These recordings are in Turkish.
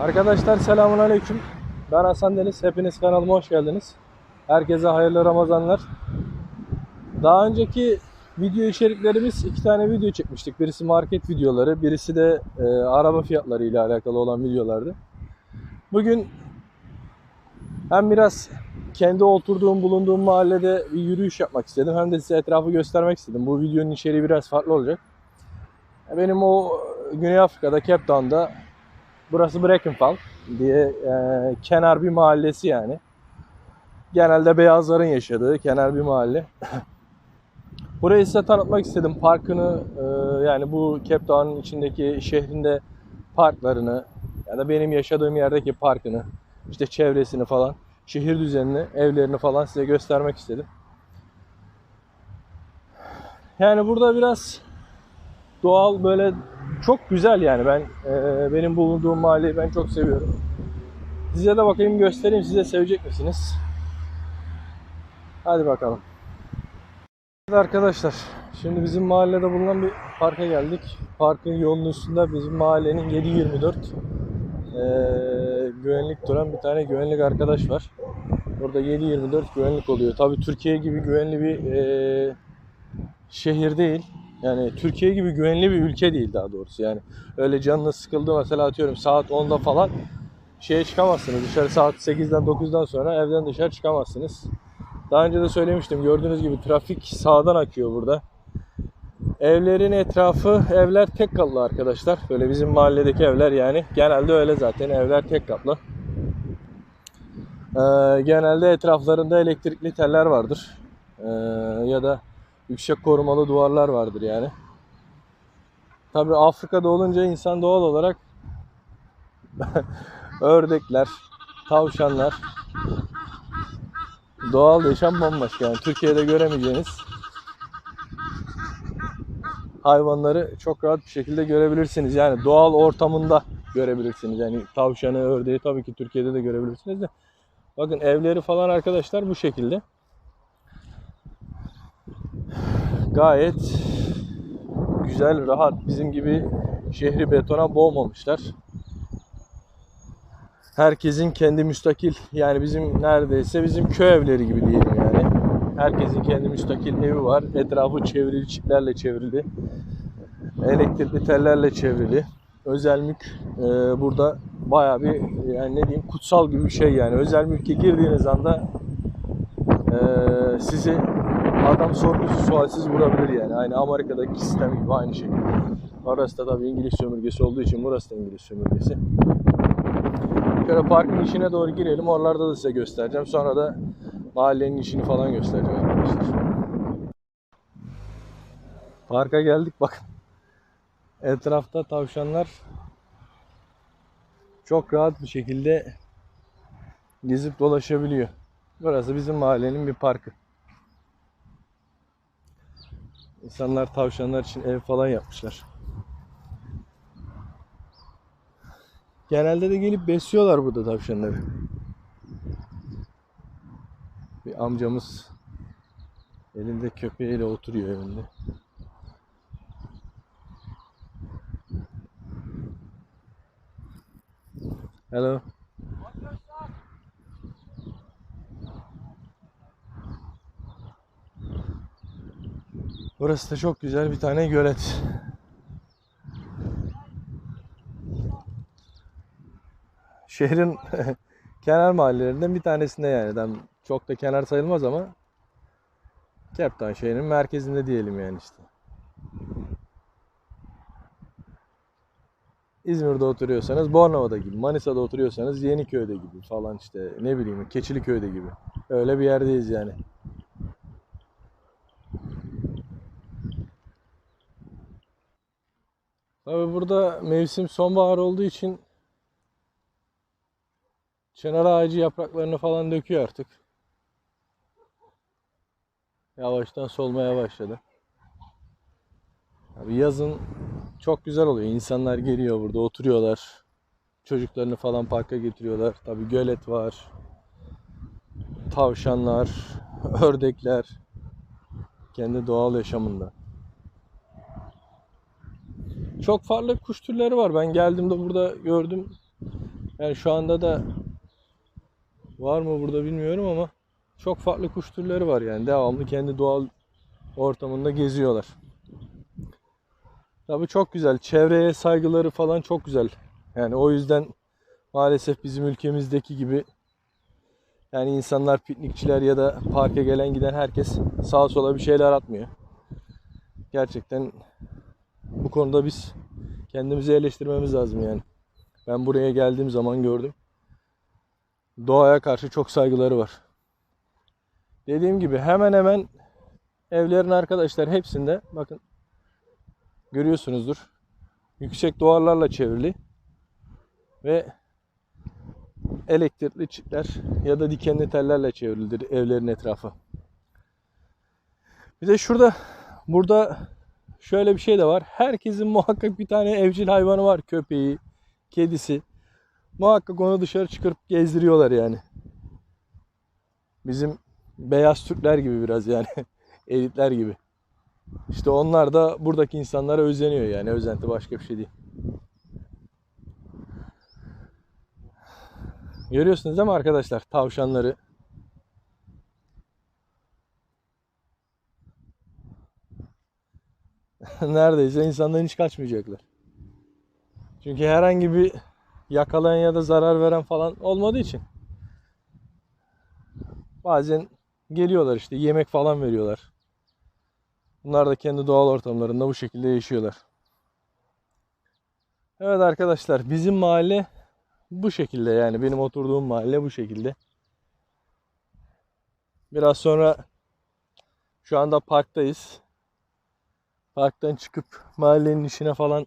Arkadaşlar selamun aleyküm. Ben Hasan Deniz. Hepiniz kanalıma hoş geldiniz. Herkese hayırlı Ramazanlar. Daha önceki video içeriklerimiz iki tane video çekmiştik. Birisi market videoları, birisi de e, araba fiyatları ile alakalı olan videolardı. Bugün hem biraz kendi oturduğum, bulunduğum mahallede bir yürüyüş yapmak istedim. Hem de size etrafı göstermek istedim. Bu videonun içeriği biraz farklı olacak. Benim o Güney Afrika'da, Cape Town'da Burası Brackenfell diye e, kenar bir mahallesi yani. Genelde beyazların yaşadığı kenar bir mahalle. Burayı size tanıtmak istedim. Parkını e, yani bu Cape Town'un içindeki şehrinde parklarını ya da benim yaşadığım yerdeki parkını işte çevresini falan şehir düzenini, evlerini falan size göstermek istedim. Yani burada biraz doğal böyle çok güzel yani ben e, benim bulunduğum mahalleyi ben çok seviyorum. Size de bakayım göstereyim size sevecek misiniz? Hadi bakalım. Evet arkadaşlar şimdi bizim mahallede bulunan bir parka geldik. Parkın yolunun üstünde bizim mahallenin 724 e, güvenlik duran bir tane güvenlik arkadaş var. Burada 724 güvenlik oluyor. Tabi Türkiye gibi güvenli bir e, şehir değil. Yani Türkiye gibi güvenli bir ülke değil daha doğrusu. Yani öyle canınız sıkıldı mesela atıyorum saat 10'da falan şeye çıkamazsınız. Dışarı saat 8'den 9'dan sonra evden dışarı çıkamazsınız. Daha önce de söylemiştim. Gördüğünüz gibi trafik sağdan akıyor burada. Evlerin etrafı evler tek katlı arkadaşlar. Böyle bizim mahalledeki evler yani. Genelde öyle zaten evler tek katlı. Ee, genelde etraflarında elektrikli teller vardır. Ee, ya da yüksek korumalı duvarlar vardır yani. Tabi Afrika'da olunca insan doğal olarak ördekler, tavşanlar doğal yaşam bambaşka yani Türkiye'de göremeyeceğiniz hayvanları çok rahat bir şekilde görebilirsiniz. Yani doğal ortamında görebilirsiniz. Yani tavşanı, ördeği tabii ki Türkiye'de de görebilirsiniz de. Bakın evleri falan arkadaşlar bu şekilde. Gayet güzel, rahat. Bizim gibi şehri betona boğmamışlar. Herkesin kendi müstakil yani bizim neredeyse bizim köy evleri gibi diyelim yani. Herkesin kendi müstakil evi var. Etrafı çevrili çitlerle çevrili. Elektrikli tellerle çevrili. Özel mülk e, burada baya bir yani ne diyeyim kutsal gibi bir şey yani. Özel mülke girdiğiniz anda e, sizi adam sorgusuz sualsiz vurabilir yani. Aynı Amerika'daki sistem gibi aynı şekilde. Orası da tabii İngiliz sömürgesi olduğu için burası da İngiliz sömürgesi. Şöyle parkın içine doğru girelim. Oralarda da size göstereceğim. Sonra da mahallenin işini falan göstereceğim arkadaşlar. Parka geldik bakın. Etrafta tavşanlar çok rahat bir şekilde gezip dolaşabiliyor. Burası bizim mahallenin bir parkı. İnsanlar tavşanlar için ev falan yapmışlar. Genelde de gelip besliyorlar burada tavşanları. Bir amcamız elinde köpeğiyle oturuyor evinde. Hello. Burası da çok güzel bir tane gölet. Şehrin kenar mahallelerinden bir tanesinde yani. Tam çok da kenar sayılmaz ama Cape Town şehrinin merkezinde diyelim yani işte. İzmir'de oturuyorsanız Bornova'da gibi, Manisa'da oturuyorsanız Yeniköy'de gibi falan işte ne bileyim Keçiliköy'de gibi. Öyle bir yerdeyiz yani. Tabi burada mevsim sonbahar olduğu için çınar ağacı yapraklarını falan döküyor artık. Yavaştan solmaya başladı. Abi yazın çok güzel oluyor. İnsanlar geliyor burada oturuyorlar. Çocuklarını falan parka getiriyorlar. Tabi gölet var. Tavşanlar, ördekler. Kendi doğal yaşamında. Çok farklı kuş türleri var. Ben geldiğimde burada gördüm. Yani şu anda da var mı burada bilmiyorum ama çok farklı kuş türleri var yani. Devamlı kendi doğal ortamında geziyorlar. Tabii çok güzel. Çevreye saygıları falan çok güzel. Yani o yüzden maalesef bizim ülkemizdeki gibi yani insanlar piknikçiler ya da parka gelen giden herkes sağa sola bir şeyler atmıyor. Gerçekten bu konuda biz kendimizi eleştirmemiz lazım yani. Ben buraya geldiğim zaman gördüm. Doğaya karşı çok saygıları var. Dediğim gibi hemen hemen evlerin arkadaşlar hepsinde bakın görüyorsunuzdur. Yüksek duvarlarla çevrili ve elektrikli çitler ya da dikenli tellerle çevrilidir evlerin etrafı. Bir de şurada burada şöyle bir şey de var. Herkesin muhakkak bir tane evcil hayvanı var. Köpeği, kedisi. Muhakkak onu dışarı çıkarıp gezdiriyorlar yani. Bizim beyaz Türkler gibi biraz yani. Elitler gibi. İşte onlar da buradaki insanlara özeniyor yani. Özenti başka bir şey değil. Görüyorsunuz değil mi arkadaşlar tavşanları? Neredeyse insandan hiç kaçmayacaklar. Çünkü herhangi bir yakalayan ya da zarar veren falan olmadığı için bazen geliyorlar işte yemek falan veriyorlar. Bunlar da kendi doğal ortamlarında bu şekilde yaşıyorlar. Evet arkadaşlar bizim mahalle bu şekilde yani benim oturduğum mahalle bu şekilde. Biraz sonra şu anda parktayız. Parktan çıkıp mahallenin işine falan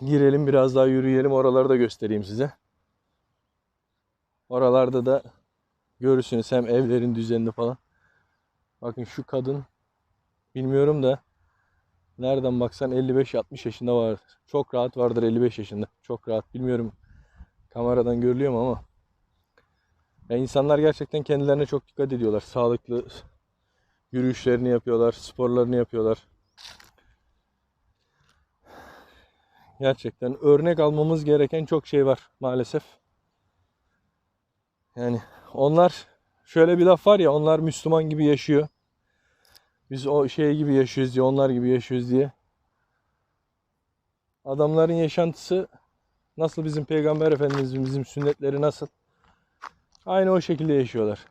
girelim biraz daha yürüyelim oraları da göstereyim size. Oralarda da görürsünüz hem evlerin düzenini falan. Bakın şu kadın bilmiyorum da nereden baksan 55-60 yaşında vardır. Çok rahat vardır 55 yaşında. Çok rahat. Bilmiyorum kameradan görülüyor mu ama. Ya insanlar gerçekten kendilerine çok dikkat ediyorlar. Sağlıklı yürüyüşlerini yapıyorlar, sporlarını yapıyorlar. Gerçekten örnek almamız gereken çok şey var maalesef. Yani onlar şöyle bir laf var ya onlar Müslüman gibi yaşıyor. Biz o şey gibi yaşıyoruz diye, onlar gibi yaşıyoruz diye. Adamların yaşantısı nasıl bizim peygamber efendimizin bizim sünnetleri nasıl? Aynı o şekilde yaşıyorlar.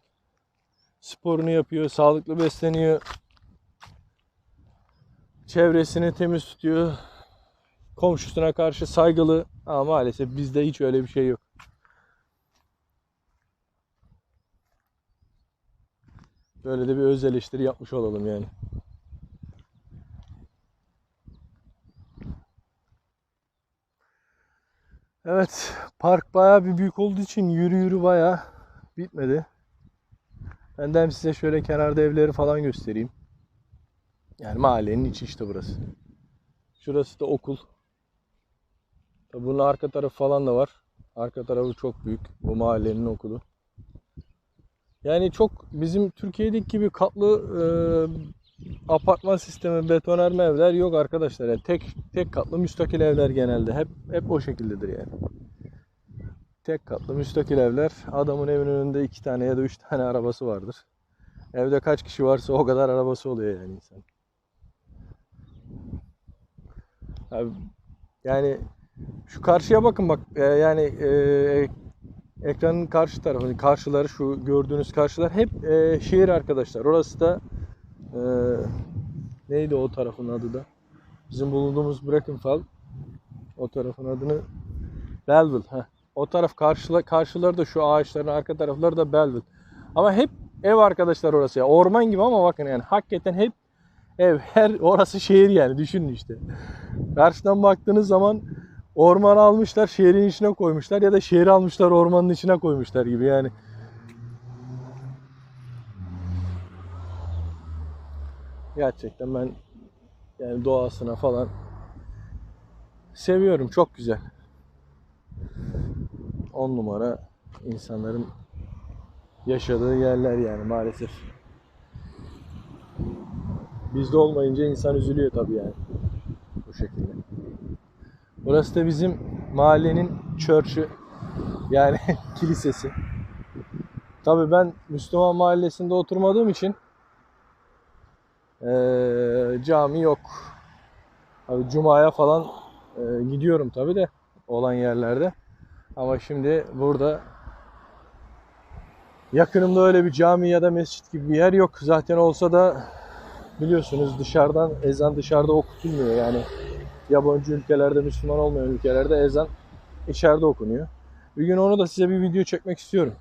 Sporunu yapıyor, sağlıklı besleniyor. Çevresini temiz tutuyor. Komşusuna karşı saygılı. Ama maalesef bizde hiç öyle bir şey yok. Böyle de bir öz eleştiri yapmış olalım yani. Evet, park bayağı bir büyük olduğu için yürü yürü bayağı bitmedi. Ben de hem size şöyle kenarda evleri falan göstereyim. Yani mahallenin içi işte burası. Şurası da okul. Tabi bunun arka tarafı falan da var. Arka tarafı çok büyük. Bu mahallenin okulu. Yani çok bizim Türkiye'deki gibi katlı e, apartman sistemi betonarme evler yok arkadaşlar. Yani tek tek katlı müstakil evler genelde hep hep o şekildedir yani. Tek katlı müstakil evler. Adamın evinin önünde iki tane ya da üç tane arabası vardır. Evde kaç kişi varsa o kadar arabası oluyor yani insan. Abi, yani şu karşıya bakın bak e, yani e, ekranın karşı tarafı karşıları şu gördüğünüz karşılar hep e, şehir arkadaşlar. Orası da e, neydi o tarafın adı da? Bizim bulunduğumuz Brackenfell o tarafın adını Belleville. Heh. O taraf karşıla, karşıları da şu ağaçların arka tarafları da Belleville. Ama hep ev arkadaşlar orası ya. Orman gibi ama bakın yani hakikaten hep ev. Her orası şehir yani düşünün işte. Karşıdan baktığınız zaman orman almışlar şehrin içine koymuşlar ya da şehri almışlar ormanın içine koymuşlar gibi yani. Gerçekten ben yani doğasına falan seviyorum. Çok güzel. 10 numara insanların yaşadığı yerler yani maalesef. Bizde olmayınca insan üzülüyor tabii yani. Bu şekilde. Burası da bizim mahallenin church'ü yani kilisesi. Tabii ben Müslüman mahallesinde oturmadığım için eee, cami yok. Abi Cuma'ya falan eee, gidiyorum tabii de olan yerlerde. Ama şimdi burada yakınımda öyle bir cami ya da mescit gibi bir yer yok. Zaten olsa da biliyorsunuz dışarıdan ezan dışarıda okutulmuyor. Yani yabancı ülkelerde Müslüman olmayan ülkelerde ezan içeride okunuyor. Bir gün onu da size bir video çekmek istiyorum.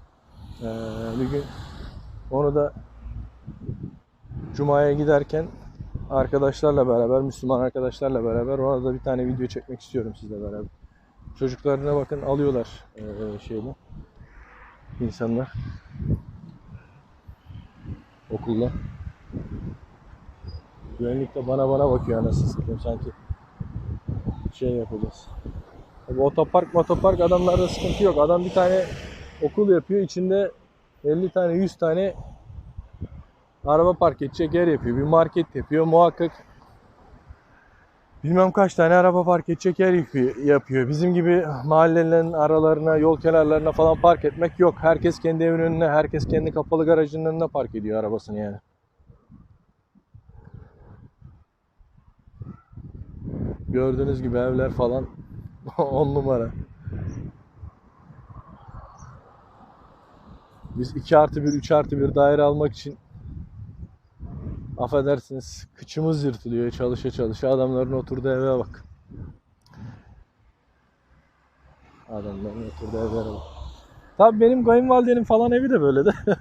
Ee, bir gün onu da Cuma'ya giderken arkadaşlarla beraber, Müslüman arkadaşlarla beraber orada bir tane video çekmek istiyorum sizle beraber. Çocuklarına bakın alıyorlar ee, şeyle insanlar okulda. Güvenlik de bana bana bakıyor anasını satayım sanki şey yapacağız. Tabii otopark motopark adamlarda sıkıntı yok. Adam bir tane okul yapıyor. içinde 50 tane 100 tane araba park edecek yer yapıyor. Bir market yapıyor. Muhakkak bilmem kaç tane araba park edecek yer yapıyor. Bizim gibi mahallelerin aralarına, yol kenarlarına falan park etmek yok. Herkes kendi evinin önüne, herkes kendi kapalı garajının önüne park ediyor arabasını yani. Gördüğünüz gibi evler falan 10 numara. Biz 2 artı 1, 3 artı 1 daire almak için affedersiniz kıçımız yırtılıyor çalışa çalışa adamların oturduğu eve bak. Adamların oturduğu evlere bak. Tabii benim kayınvalidenin falan evi de böyle de.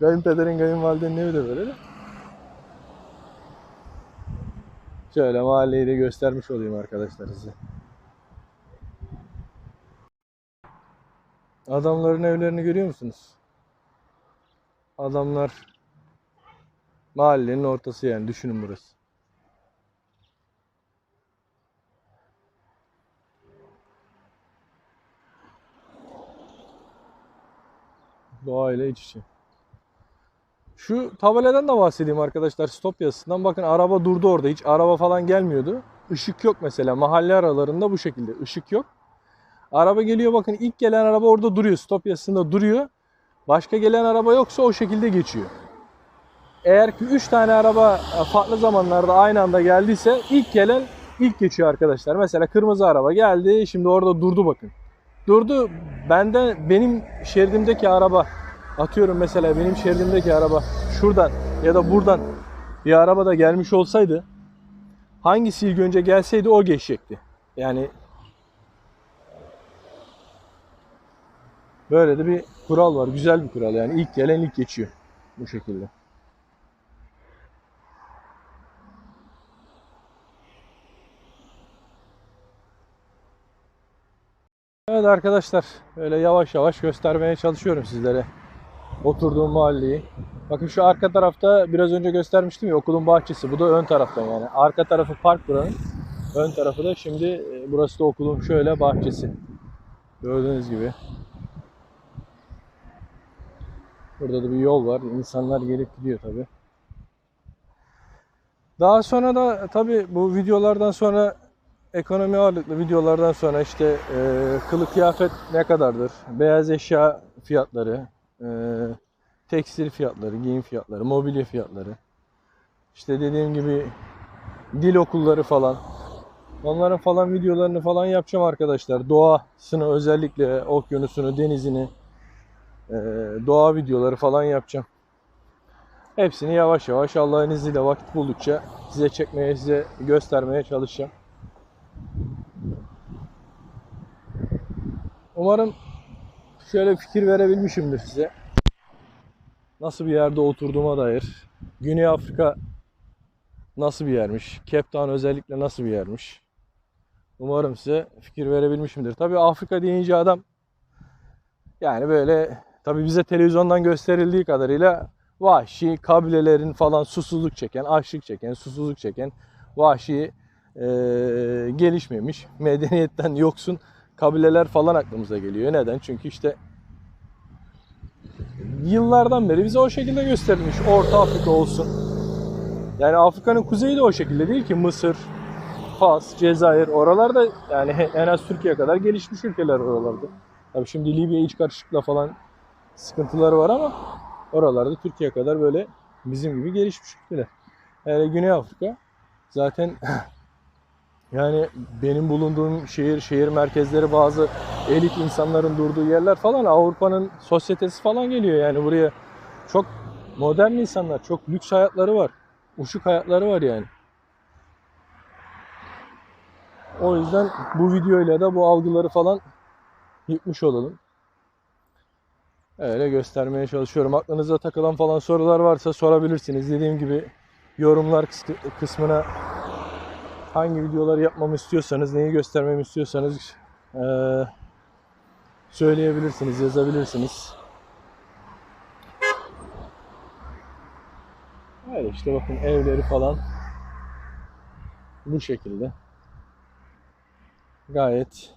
Kayınpederin kayınvalidenin evi de böyle de. Şöyle mahalleyi de göstermiş olayım arkadaşlar size. Adamların evlerini görüyor musunuz? Adamlar mahallenin ortası yani düşünün burası. Doğayla iç içe. Şu tabeladan da bahsedeyim arkadaşlar stop yazısından. Bakın araba durdu orada. Hiç araba falan gelmiyordu. Işık yok mesela. Mahalle aralarında bu şekilde. Işık yok. Araba geliyor bakın ilk gelen araba orada duruyor. Stop yazısında duruyor. Başka gelen araba yoksa o şekilde geçiyor. Eğer ki 3 tane araba farklı zamanlarda aynı anda geldiyse ilk gelen ilk geçiyor arkadaşlar. Mesela kırmızı araba geldi. Şimdi orada durdu bakın. Durdu. Bende benim şeridimdeki araba atıyorum mesela benim şeridimdeki araba şuradan ya da buradan bir araba da gelmiş olsaydı hangisi ilk önce gelseydi o geçecekti. Yani böyle de bir kural var. Güzel bir kural yani. ilk gelen ilk geçiyor. Bu şekilde. Evet arkadaşlar öyle yavaş yavaş göstermeye çalışıyorum sizlere oturduğum mahalleyi. Bakın şu arka tarafta biraz önce göstermiştim ya okulun bahçesi. Bu da ön taraftan yani. Arka tarafı park buranın. Ön tarafı da şimdi e, burası da okulun şöyle bahçesi. Gördüğünüz gibi. Burada da bir yol var. İnsanlar gelip gidiyor tabi. Daha sonra da tabi bu videolardan sonra ekonomi ağırlıklı videolardan sonra işte e, kılık kıyafet ne kadardır? Beyaz eşya fiyatları, e, tekstil fiyatları, giyim fiyatları, mobilya fiyatları. İşte dediğim gibi dil okulları falan. Onların falan videolarını falan yapacağım arkadaşlar. Doğasını özellikle okyanusunu, denizini, e, doğa videoları falan yapacağım. Hepsini yavaş yavaş Allah'ın izniyle vakit buldukça size çekmeye, size göstermeye çalışacağım. Umarım şöyle fikir verebilmişimdir size. Nasıl bir yerde oturduğuma dair. Güney Afrika nasıl bir yermiş? Cape Town özellikle nasıl bir yermiş? Umarım size fikir verebilmişimdir. Tabii Afrika deyince adam yani böyle tabii bize televizyondan gösterildiği kadarıyla vahşi kabilelerin falan susuzluk çeken, açlık çeken, susuzluk çeken vahşi e, gelişmemiş, medeniyetten yoksun kabileler falan aklımıza geliyor. Neden? Çünkü işte yıllardan beri bize o şekilde gösterilmiş. Orta Afrika olsun. Yani Afrika'nın kuzeyi de o şekilde değil ki. Mısır, Fas, Cezayir oralarda yani en az Türkiye kadar gelişmiş ülkeler oralarda. Tabii şimdi Libya iç karışıkla falan sıkıntıları var ama oralarda Türkiye kadar böyle bizim gibi gelişmiş ülkeler. Hele Güney Afrika zaten yani benim bulunduğum şehir, şehir merkezleri bazı elit insanların durduğu yerler falan Avrupa'nın sosyetesi falan geliyor yani buraya. Çok modern insanlar, çok lüks hayatları var. Uşuk hayatları var yani. O yüzden bu videoyla da bu algıları falan yıkmış olalım. Öyle göstermeye çalışıyorum. Aklınıza takılan falan sorular varsa sorabilirsiniz. Dediğim gibi yorumlar kıs- kısmına hangi videoları yapmamı istiyorsanız, neyi göstermemi istiyorsanız eee, söyleyebilirsiniz, yazabilirsiniz. Öyle işte bakın evleri falan bu şekilde. Gayet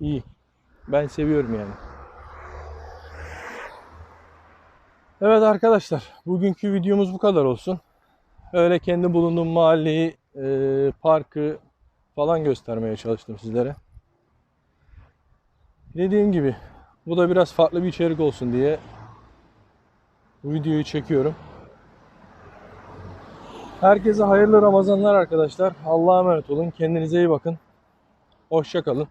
iyi. Ben seviyorum yani. Evet arkadaşlar, bugünkü videomuz bu kadar olsun. Öyle kendi bulunduğum mahalleyi, e, parkı falan göstermeye çalıştım sizlere. Dediğim gibi bu da biraz farklı bir içerik olsun diye bu videoyu çekiyorum. Herkese hayırlı Ramazanlar arkadaşlar. Allah'a emanet olun. Kendinize iyi bakın. Hoşça kalın.